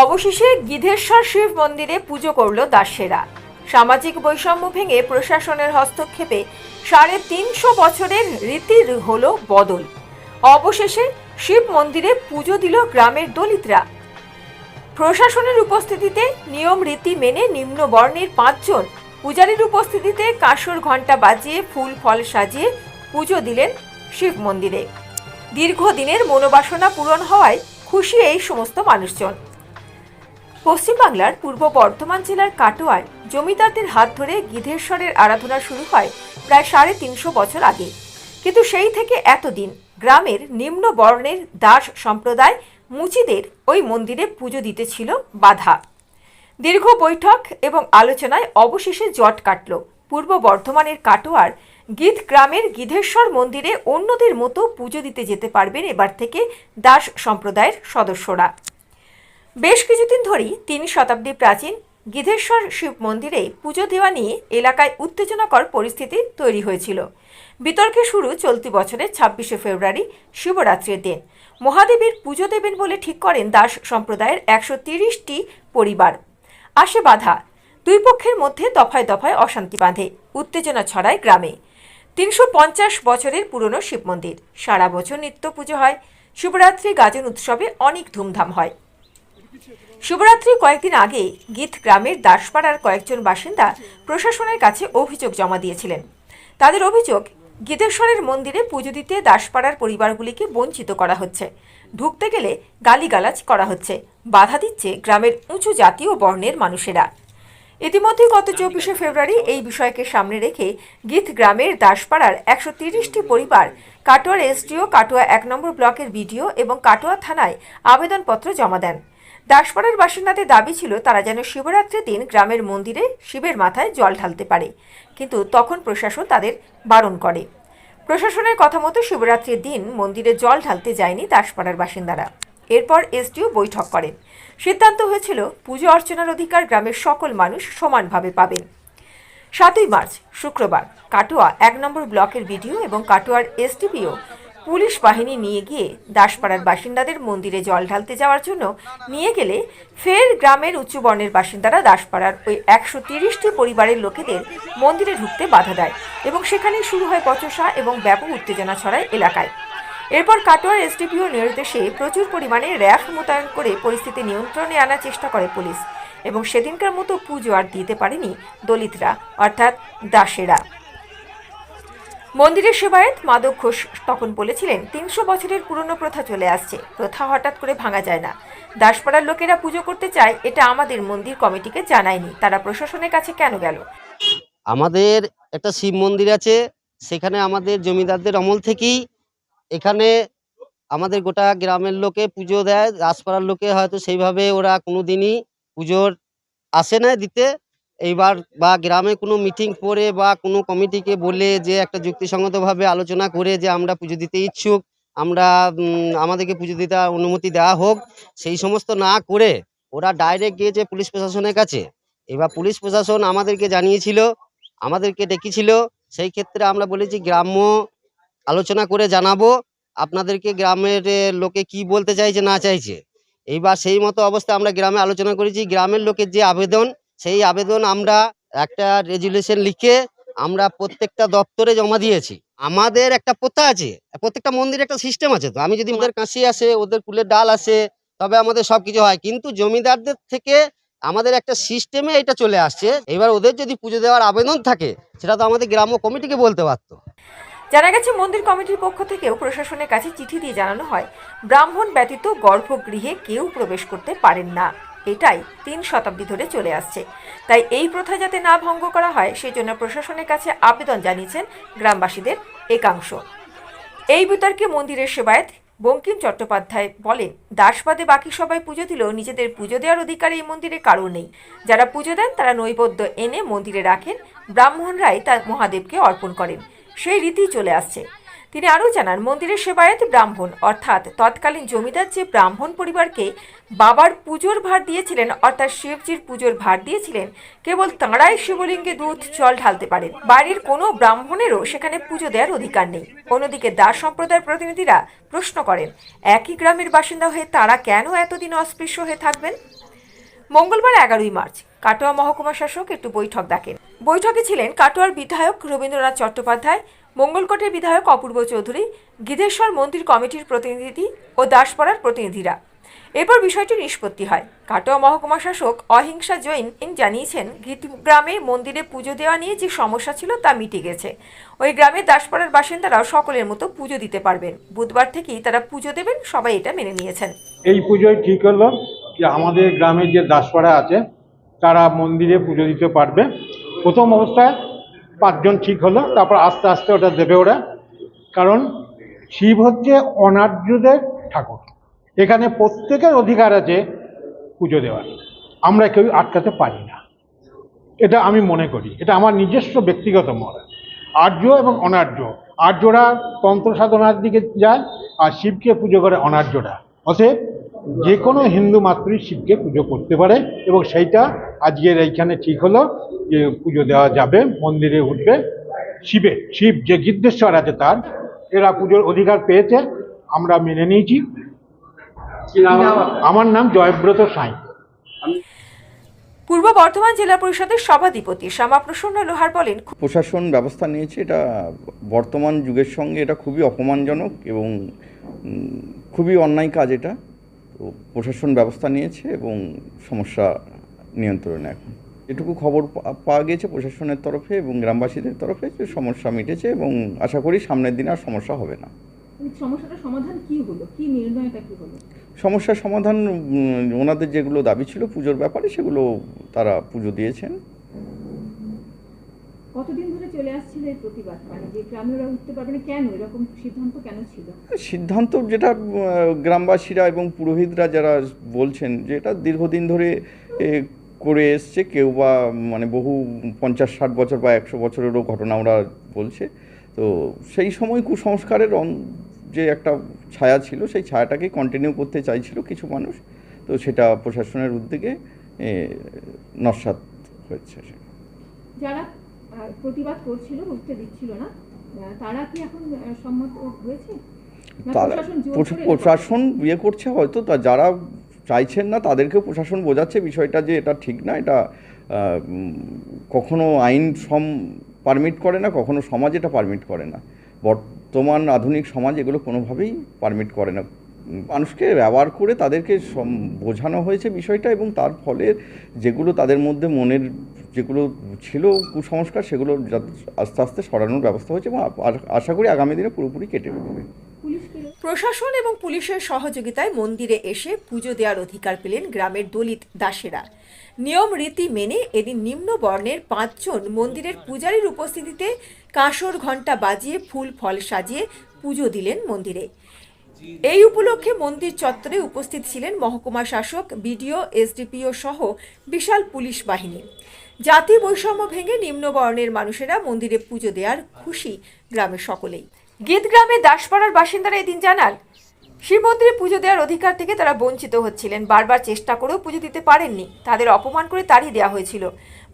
অবশেষে গিধেশ্বর শিব মন্দিরে পুজো করল দাসেরা। সামাজিক বৈষম্য ভেঙে প্রশাসনের হস্তক্ষেপে সাড়ে তিনশো বছরের রীতির হলো বদল। অবশেষে শিব মন্দিরে পুজো দিল গ্রামের দলিতরা। প্রশাসনের উপস্থিতিতে নিয়ম রীতি মেনে নিম্ন বর্ণের পাঁচজন, পূজারীর উপস্থিতিতে কাঁসর ঘণ্টা বাজিয়ে ফুল ফল সাজিয়ে পুজো দিলেন শিব মন্দিরে। দীর্ঘদিনের মনোবাসনা পূরণ হওয়ায় খুশি এই সমস্ত মানুষজন। পশ্চিমবাংলার পূর্ব বর্ধমান জেলার কাটোয়ায় জমিদারদের হাত ধরে গিধেশ্বরের আরাধনা শুরু হয় প্রায় সাড়ে তিনশো বছর আগে। কিন্তু সেই থেকে এতদিন গ্রামের নিম্ন বর্ণের দাস সম্প্রদায় মুচিদের ওই মন্দিরে পুজো দিতে ছিল বাধা। দীর্ঘ বৈঠক এবং আলোচনায় অবশেষে জট কাটল। পূর্ব বর্ধমানের কাটোয়ার গীত গ্রামের গিধেশ্বর মন্দিরে অন্যদের মতো পুজো দিতে যেতে পারবেন এবার থেকে দাস সম্প্রদায়ের সদস্যরা। বেশ কিছুদিন ধরেই তিন শতাব্দী প্রাচীন গিধেশ্বর শিব মন্দিরে পুজো দেওয়া নিয়ে এলাকায় উত্তেজনাকর পরিস্থিতি তৈরি হয়েছিল। বিতর্কে শুরু চলতি বছরের ছাব্বিশে ফেব্রুয়ারি শিবরাত্রির দিন। মহাদেবীর পুজো দেবেন বলে ঠিক করেন দাস সম্প্রদায়ের একশো তিরিশটি পরিবার। আসে বাধা, দুই পক্ষের মধ্যে দফায় দফায় অশান্তি বাঁধে, উত্তেজনা ছড়ায় গ্রামে। তিনশো পঞ্চাশ বছরের পুরনো শিব মন্দির, সারা বছর নিত্য পুজো হয়। শিবরাত্রি গাজন উৎসবে অনেক ধুমধাম হয়। শিবরাত্রি কয়েকদিন আগে গীত গ্রামের দাসপাড়ার কয়েকজন বাসিন্দা প্রশাসনের কাছে অভিযোগ জমা দিয়েছিলেন। তাদের অভিযোগ, গীতেশ্বরের মন্দিরে পুজো দিতে দাসপাড়ার পরিবারগুলিকে বঞ্চিত করা হচ্ছে। ঢুকতে গেলে গালিগালাজ করা হচ্ছে। বাধা দিচ্ছে গ্রামের উঁচু জাতীয় বর্ণের মানুষেরা। ইতিমধ্যে গত চব্বিশে ফেব্রুয়ারি এই বিষয়কে সামনে রেখে গীত গ্রামের দাসপাড়ার একশো তিরিশটি পরিবার, কাটোয়ার এসডিও কাটোয়া এক নম্বর ব্লকের বিডিও এবং কাটোয়া থানায় আবেদনপত্র জমা দেন। দাসপাড়ার বাসিন্দাদের দাবি ছিল, তারা যেন শিবরাত্রির দিন গ্রামের মন্দিরে শিবের মাথায় জল ঢালতে পারে। কিন্তু তখন প্রশাসন তাদের বারণ করে। প্রশাসনের কথা মতো শিবরাত্রির দিন মন্দিরে জল ঢালতে যায়নি দাসপাড়ার বাসিন্দারা। এরপর এসডিও বৈঠক করেন। সিদ্ধান্ত হয়েছিল, পুজো অর্চনার অধিকার গ্রামের সকল মানুষ সমানভাবে পাবেন। সাতই মার্চ, শুক্রবার, কাটোয়া, এক নম্বর ব্লকের বিডিও এবং কাটোয়ার এসডিপিও পুলিশ বাহিনী নিয়ে গিয়ে দাসপাড়ার বাসিন্দাদের মন্দিরে জল ঢালতে যাওয়ার জন্য নিয়ে গেলে ফের গ্রামের উচ্চ বর্ণের বাসিন্দারা দাসপাড়ার ওই একশো তিরিশটি পরিবারের লোকেদের মন্দিরে ঢুকতে বাধা দেয় এবং সেখানেই শুরু হয় বচসা এবং ব্যাপক উত্তেজনা ছড়ায় এলাকায়। এরপর কাটোয়ার এসডিপিও নির্দেশে প্রচুর পরিমাণে র্যাফ মোতায়েন করে পরিস্থিতি নিয়ন্ত্রণে আনার চেষ্টা করে পুলিশ এবং সেদিনকার মতো পুজো আর দিতে পারেনি দলিতরা, অর্থাৎ দাসেরা। মন্দিরের সেবায়ত মাদক ঘোষ তখন বলেছিলেন, তিনশো বছরের পুরনো প্রথা চলে আসছে। প্রথা হঠাৎ করে ভাঙা যায় না। দাসপাড়ার লোকেরা পুজো করতে চায়, এটা আমাদের মন্দির কমিটিকে জানায়নি। তারা প্রশাসনের কাছে কেন গেল? আমাদের একটা শিব মন্দির আছে, সেখানে আমাদের জমিদারদের আমল থেকেই এখানে আমাদের গোটা গ্রামের লোকে পুজো দেয়, দাসপাড়ার লোকে হয়তো সেইভাবে ওরা কোনোদিনই পুজোর আসে না দিতে। এইবার বা গ্রামে কোনো মিটিং করে বা কোনো কমিটিকে বলে যে একটা যুক্তিসঙ্গতভাবে আলোচনা করে যে আমরা পুজো দিতে ইচ্ছুক, আমরা আমাদেরকে পুজো দিতে অনুমতি দেওয়া হোক, সেই সমস্ত না করে ওরা ডাইরেক্ট গিয়েছে পুলিশ প্রশাসনের কাছে, এবার পুলিশ প্রশাসন আমাদেরকে জানিয়েছিল, আমাদেরকে ডেকেছিল, সেই ক্ষেত্রে আমরা বলেছি গ্রাম্য আলোচনা করে জানাব, আপনাদেরকে গ্রামের লোকে কি বলতে চাইছে না চাইছে। এইবার সেই মতো অবস্থা আমরা গ্রামে আলোচনা করেছি, গ্রামের লোকের যে আবেদন সেই আবেদন আমরা একটা রেজুলেশন লিখে আমরা প্রত্যেকটা দপ্তরে জমা দিয়েছি। আমাদের একটা প্রথা আছে, প্রত্যেকটা মন্দিরে একটা সিস্টেম আছে তো। আমি যদি ওদের কাশি আসে, ওদের কুলের ডাল আসে, তবে আমাদের সবকিছু হয়। কিন্তু জমিদারদের থেকে আমাদের একটা সিস্টেমে এটা চলে আসছে। এবার ওদের যদি পুজো দেওয়ার আবেদন থাকে, সেটা তো আমাদের গ্রাম্য কমিটিকে বলতে পারতো। জানা গেছে, মন্দির কমিটির পক্ষ থেকেও প্রশাসনের কাছে চিঠি দিয়ে জানানো হয়, ব্রাহ্মণ ব্যতীত গর্ভগৃহে কেউ প্রবেশ করতে পারেন না। এটাই তিন শতাব্দী ধরে চলে আসছে। তাই এই প্রথা যাতে না ভঙ্গ করা হয়, সেজন্য প্রশাসনের কাছে আবেদন জানিয়েছেন গ্রামবাসীদের একাংশ। এই বিতর্কে মন্দিরের সেবায়ত বঙ্কিম চট্টোপাধ্যায় বলেন, দাসবাদে বাকি সবাই পুজো দিলেও নিজেদের পুজো দেওয়ার অধিকার এই মন্দিরে কারও নেই। যারা পুজো দেন, তারা নৈবেদ্য এনে মন্দিরে রাখেন। ব্রাহ্মণরাই তা মহাদেবকে অর্পণ করেন। সেই রীতি চলে আসছে। তিনি আরও জানান, মন্দিরের সেবায়ত ব্রাহ্মণ, অর্থাৎ তৎকালীন জমিদার যে ব্রাহ্মণ পরিবারকে বাবার পুজোর ভার দিয়েছিলেন, অর্থাৎ শিবজির পুজোর ভার দিয়েছিলেন, কেবল তাঁরাই শিবলিঙ্গে দুধ, জল ঢালতে পারেন। বাড়ির কোনো ব্রাহ্মণেরও সেখানে পুজো দেওয়ার অধিকার নেই। অন্যদিকে দাস সম্প্রদায়ের প্রতিনিধিরা প্রশ্ন করেন, একই গ্রামের বাসিন্দা হয়ে তারা কেন এতদিন অস্পৃশ্য হয়ে থাকবেন? মঙ্গলবার এগারোই মার্চ, কাটোয়া মহকুমা শাসক একটু বৈঠক ডাকেন। বৈঠকে ছিলেন কাটোয়ার বিধায়ক রবীন্দ্রনাথ চট্টোপাধ্যায় মঙ্গলকোটের বিধায়ক অপূর্ব চৌধুরী গিধেশ্বর মন্দির কমিটির প্রতিনিধি ও দাসপাড়ার প্রতিনিধিরা। এরপর বিষয়টি নিষ্পত্তি হয়। কাটোয়া মহকুমা শাসক অহিংসা জৈন জানিয়েছেন গ্রামে মন্দিরে পুজো দেওয়া নিয়ে যে সমস্যা ছিল তা মিটে গেছে। ওই গ্রামের দাসপাড়ার বাসিন্দারাও সকলের মতো পুজো দিতে পারবেন। বুধবার থেকেই তারা পুজো দেবেন, সবাই এটা মেনে নিয়েছেন। এই পুজোয় ঠিক হলো যে আমাদের গ্রামের যে দাসপাড়া আছে, তারা মন্দিরে পুজো দিতে পারবে। প্রথম অবস্থায় পাঁচজন ঠিক হলো, তারপর আস্তে আস্তে ওটা দেবে ওরা। কারণ শিব হচ্ছে অনার্যদের ঠাকুর। এখানে প্রত্যেকের অধিকার আছে পুজো দেওয়ার। আমরা কেউ আটকাতে পারি না। এটা আমি মনে করি। এটা আমার নিজস্ব ব্যক্তিগত মত। আর্য এবং অনার্য। আর্যরা তন্ত্র সাধনার দিকে যায়, আর শিবকে পুজো করে অনার্যরা। অতএব যে কোনো হিন্দু মাতৃ শিবকে পুজো করতে পারে এবং সেইটা আজকের এইখানে ঠিক হলো যে পুজো দেওয়া যাবে মন্দিরে উঠবে। শিবে শিব যে গিদ্ধেশ্বর আছে তার এরা পুজোর অধিকার পেয়েছে আমরা মেনে নিয়েছি। আমার নাম জয়ব্রত সাঁই। পূর্ব বর্ধমান জেলা পরিষদের সভাধিপতি শ্যামাপ্রসন্ন লোহার বলেন প্রশাসন ব্যবস্থা নিয়েছে এটা বর্তমান যুগের সঙ্গে এটা খুবই অপমানজনক এবং খুবই অন্যায় কাজ এটা। প্রশাসন ব্যবস্থা নিয়েছে এবং সমস্যা নিয়ন্ত্রণে এখন। এটুকু খবর পাওয়া গিয়েছে প্রশাসনের তরফে এবং গ্রামবাসীদের তরফে যে সমস্যা মিটেছে এবং আশা করি সামনের দিনে আর সমস্যা হবে না। এই সমস্যাটার সমাধান কি হলো? কি নির্ণয়টা কি হলো? সমস্যার সমাধান ওনাদের যেগুলো দাবি ছিল পুজোর ব্যাপারে সেগুলো তারা পুজো দিয়েছেন। কতদিন ধরে চলে আসছিল এই প্রতিবাদ? মানে যে গ্রামে ওরা উঠতে পারবে না কেন? এরকম সিদ্ধান্ত কেন ছিল? সিদ্ধান্ত যেটা গ্রামবাসীরা এবং পুরোহিতরা যারা বলছেন যে এটা দীর্ঘদিন ধরে করে এসছে কেউ বা মানে বহু পঞ্চাশ ষাট বছর বা একশো বছরেরও ঘটনা ওরা বলছে। তো সেই সময় কুসংস্কারের যে একটা ছায়া ছিল সেই ছায়াটাকে কন্টিনিউ করতে চাইছিল কিছু মানুষ। তো সেটা প্রশাসনের উদ্যোগে নস্যাৎ হয়েছে। যারা প্রতিবাদ করছিল উঠতে দিচ্ছিল না। তারা কি এখন সম্মত হয়েছে? তারা প্রশাসন ইয়ে করছে হয়তো তা যারা চাইছেন না তাদেরকেও প্রশাসন বোঝাচ্ছে। বিষয়টা যে এটা ঠিক না এটা কখনো আইন সম পারমিট করে না কখনো সমাজ এটা পারমিট করে না। বর্তমান আধুনিক সমাজ এগুলো কোনোভাবেই পারমিট করে না। মানুষকে ব্যবহার করে তাদেরকে বোঝানো হয়েছে বিষয়টা এবং তার ফলে যেগুলো তাদের মধ্যে মনের যেগুলো ছিল কুসংস্কার, সেগুলো আস্তে আস্তে সরানোর ব্যবস্থা হয়েছে এবং আশা করি আগামী দিনে পুরোপুরি কেটে উঠবে। প্রশাসন এবং পুলিশের সহযোগিতায় মন্দিরে এসে পুজো দেওয়ার অধিকার পেলেন গ্রামের দলিত দাসেরা। নিয়ম, রীতি মেনে এদিন নিম্ন বর্ণের পাঁচজন মন্দিরের পূজারীর উপস্থিতিতে কাঁসর ঘণ্টা বাজিয়ে ফুল, ফল সাজিয়ে পুজো দিলেন মন্দিরে। এই উপলক্ষে মন্দির চত্বরে উপস্থিত ছিলেন মহকুমা শাসক, বিডিও, এসডিপিও সহ বিশাল পুলিশ বাহিনী। জাতি বৈষম্য ভেঙে নিম্ন বর্ণের মানুষেরা মন্দিরে পুজো দেওয়ার খুশি গ্রামের সকলেই। গীত গ্রামে দাসপাড়ার বাসিন্দারা এদিন জানান, শিব মন্দিরে পুজো দেওয়ার অধিকার থেকে তারা বঞ্চিত হচ্ছিলেন। বারবার চেষ্টা করেও পুজো দিতে পারেননি। তাদের অপমান করে তাড়িয়ে দেওয়া হয়েছিল।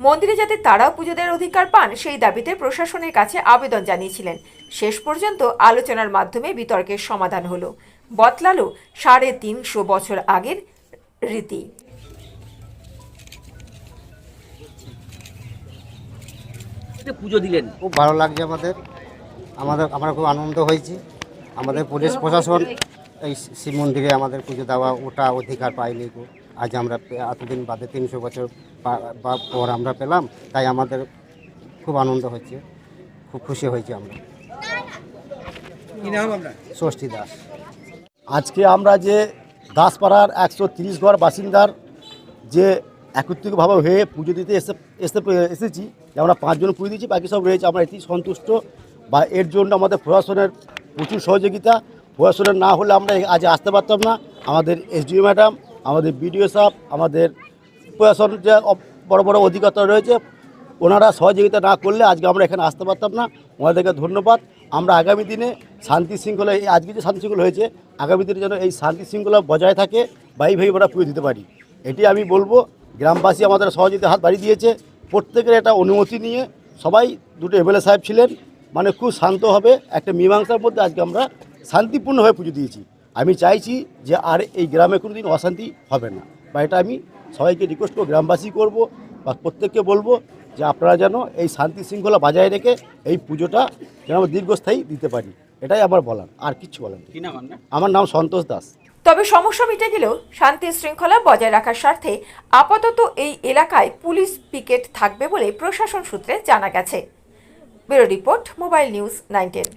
মন্দিরে যাতে তারাও পুজো দেওয়ার অধিকার পান, সেই দাবিতে প্রশাসনের কাছে আবেদন জানিয়েছিলেন। শেষ পর্যন্ত আলোচনার মাধ্যমে বিতর্কের সমাধান হলো। বদলালো সাড়ে তিনশো বছর আগের রীতি। যে পুজো দিলেন? খুব ভালো লাগছে আমাদের। আমাদের আমরা খুব আনন্দ হয়েছি। আমাদের পুলিশ প্রশাসন এই শিব মন্দিরে আমাদের পুজো দেওয়া ওটা অধিকার পাইনি গো। আজ আমরা এতদিন বাদে তিনশো বছর বা- পর আমরা পেলাম তাই আমাদের খুব আনন্দ হচ্ছে। খুব খুশি হয়েছি আমরা। ষষ্ঠী দাস। আজকে আমরা যে দাসপাড়ার একশো তিরিশ ঘর বাসিন্দার যে একত্রিতভাবে হয়ে পুজো দিতে এসে এসে এসেছি। যে আমরা পাঁচজন পুজো দিয়েছি, বাকি সব রয়েছে। আমরা এটি সন্তুষ্ট। বা এর জন্য আমাদের প্রশাসনের প্রচুর সহযোগিতা। প্রশাসনের না হলে আমরা আজ আসতে পারতাম না। আমাদের এসডিও ম্যাডাম, আমাদের বিডিও সাহেব, আমাদের প্রশাসন যে বড় বড় অধিকর্তা রয়েছে, ওনারা সহযোগিতা না করলে আজকে আমরা এখানে আসতে পারতাম না। ওনাদেরকে ধন্যবাদ। আমরা আগামী দিনে শান্তি শৃঙ্খলা, এই আজকে যে শান্তি শৃঙ্খলা হয়েছে, আগামী দিনে যেন এই শান্তি শৃঙ্খলা বজায় থাকে বাই ভাই আমরা পুজো দিতে পারি। এটি আমি বলব। গ্রামবাসী আমাদের সহযোগিতা হাত বাড়িয়ে দিয়েছে। প্রত্যেকের একটা অনুমতি নিয়ে সবাই দুটো এমএলএ সাহেব ছিলেন। মানে খুব শান্তভাবে একটা মীমাংসার মধ্যে আজকে আমরা শান্তিপূর্ণভাবে পুজো দিয়েছি। আমি চাইছি যে আর এই গ্রামে কোনো দিন অশান্তি হবে না। বা এটা আমি সবাইকে রিকোয়েস্ট করব গ্রামবাসী করব বা প্রত্যেককে বলব যে আপনারা যেন এই শান্তি শৃঙ্খলা বজায় রেখে এই পুজোটা যেন আমরা দীর্ঘস্থায়ী দিতে পারি। এটাই আমার বলার আর কিচ্ছু বলার আমার নাম সন্তোষ দাস। তবে সমস্যা মিটে গেলেও শান্তি শৃঙ্খলা বজায় রাখার স্বার্থে আপাতত এই এলাকায় পুলিশ পিকেট থাকবে বলে প্রশাসন সূত্রে জানা গেছে। Bureau report, mobile news nineteen.